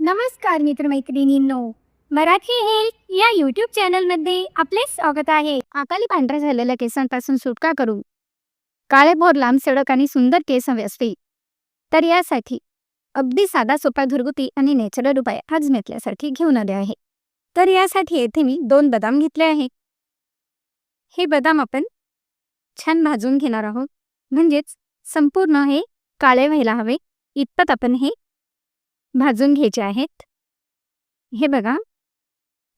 नमस्कार मित्रमैत्रिणींनो. मराठी हेल्थ या यूट्यूब चॅनलमध्ये आपले स्वागत आहे. अकाली पांढऱ्या झालेल्या केसांपासून सुटका करू काळे भोर लांब सडक आणि सुंदर केस हवे असते तर यासाठी अगदी साधा सोपा घरगुती आणि नॅचरल उपाय आज घेऊन आले आहे. तर यासाठी येथे मी दोन बदाम घेतले आहे. हे बदाम आपण छान भाजून घेणार आहोत. म्हणजेच संपूर्ण हे काळे व्हायला हवे. इतपत आपण हे भाजून घ्यायचे आहेत. हे बघा.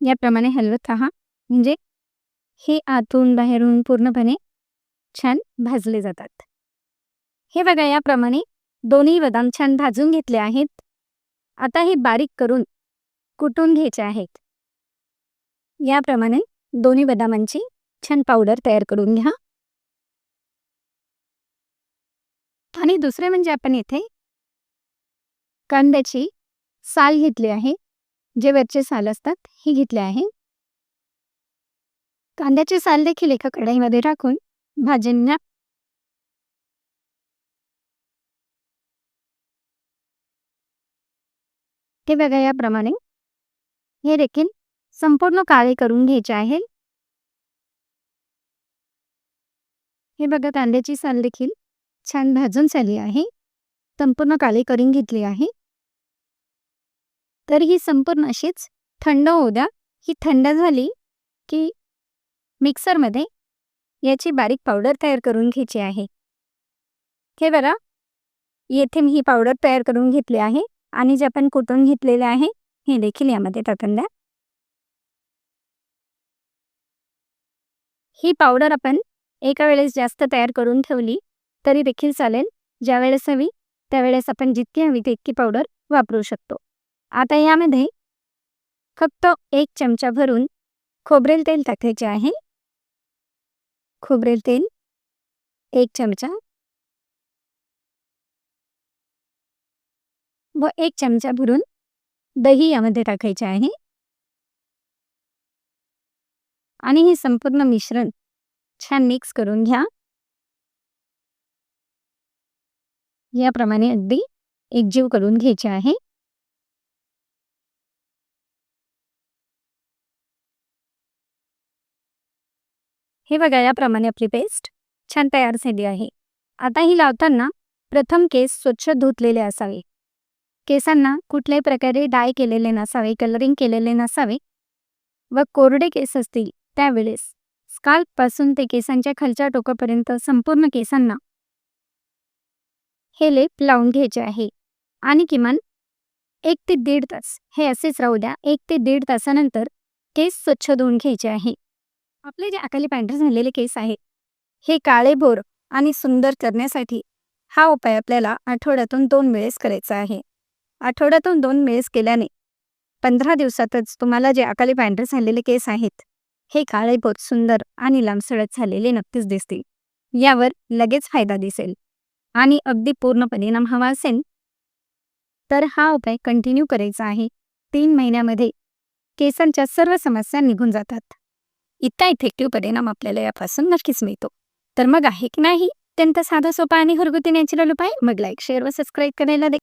याप्रमाणे हलवत राहा म्हणजे हे आतून बाहेरून पूर्णपणे छान भाजले जातात. हे बघा याप्रमाणे दोन्ही बदाम छान भाजून घेतले आहेत. आता हे बारीक करून कुटून घ्यायचे आहेत. याप्रमाणे दोन्ही बदामांची छान पावडर तयार करून घ्या आणि दुसरे म्हणजे आपण इथे कांद्याची साल घेतली आहे. जे साल असतात, ही साल देखील एका कढईमध्ये टाकून भाजींना हे बघा हे संपूर्ण घ्यायचे आहे हे बघा कांद्याची साल देखील छान भाजून झाली आहे. संपूर्ण काळी करून घेतली आहे. तर ही संपूर्ण अशीच थंड होऊ द्या ही थंड झाली की मिक्सरमध्ये याची बारीक पावडर तयार करून घ्यायची आहे. हे बघा येथे मी ही पावडर तयार करून घेतली आहे आणि जे आपण कुटून घेतलेले आहे हे देखील यामध्ये टाकून द्या. ही पावडर आपण एका वेळेस जास्त तयार करून ठेवली तरी देखील चालेल. ज्या वेळेस हवी त्यावेळेस आपण जितकी हवी तितकी पावडर वापरू शकतो. आता यामध्ये फक्त एक चमचा भरून खोबरेल तेल टाकायचे आहे. खोबरेल तेल एक चमचा. व एक चमचा भरून दही यामध्ये टाकायचे आहे. आणि हे संपूर्ण मिश्रण छान मिक्स करून घ्या. याप्रमाणे अगदी एकजीव करून घ्यायचे आहे. हे बघा याप्रमाणे आपली पेस्ट छान तयार झाली आहे. आता ही लावताना प्रथम केस स्वच्छ धुतलेले असावे. केसांना कुठल्याही प्रकारे डाय केलेले नसावे कलरिंग केलेले नसावे व कोरडे केस असतील त्यावेळेस स्काल्पपासून ते केसांच्या खालच्या टोकापर्यंत संपूर्ण केसांना हे लेप लावून घ्यायचे आहे. आणि किमान एक ते दीड तास हे असेच राहू द्या एक ते दीड तासानंतर केस स्वच्छ धुवून घ्यायचे आहे. आपले जे अकाली पांढरे झालेले केस आहेत हे काळे भोर आणि सुंदर करण्यासाठी हा उपाय आपल्याला आठवड्यातून दोन वेळेस करायचा आहे. आठवड्यातून दोन वेळेस केल्याने पंधरा दिवसातच तुम्हाला जे अकाली पांढरे झालेले केस आहेत हे काळे पोत सुंदर आणि लांबसळत झालेले नक्कीच दिसतील. यावर लगेच फायदा दिसेल. आणि अगदी पूर्ण परिणाम हवा असेल? तर हा उपाय कंटिन्यू करायचा आहे. तीन महिन्यामध्ये केसांच्या सर्व समस्या निघून जातात. इतका इफेक्टिव्ह परिणाम आपल्याला यापासून नक्कीच मिळतो. तर मग आहे की नाही? अत्यंत साधा सोपा आणि घरगुती नॅचरल उपाय? मग लाईक शेअर व सबस्क्राईब करायला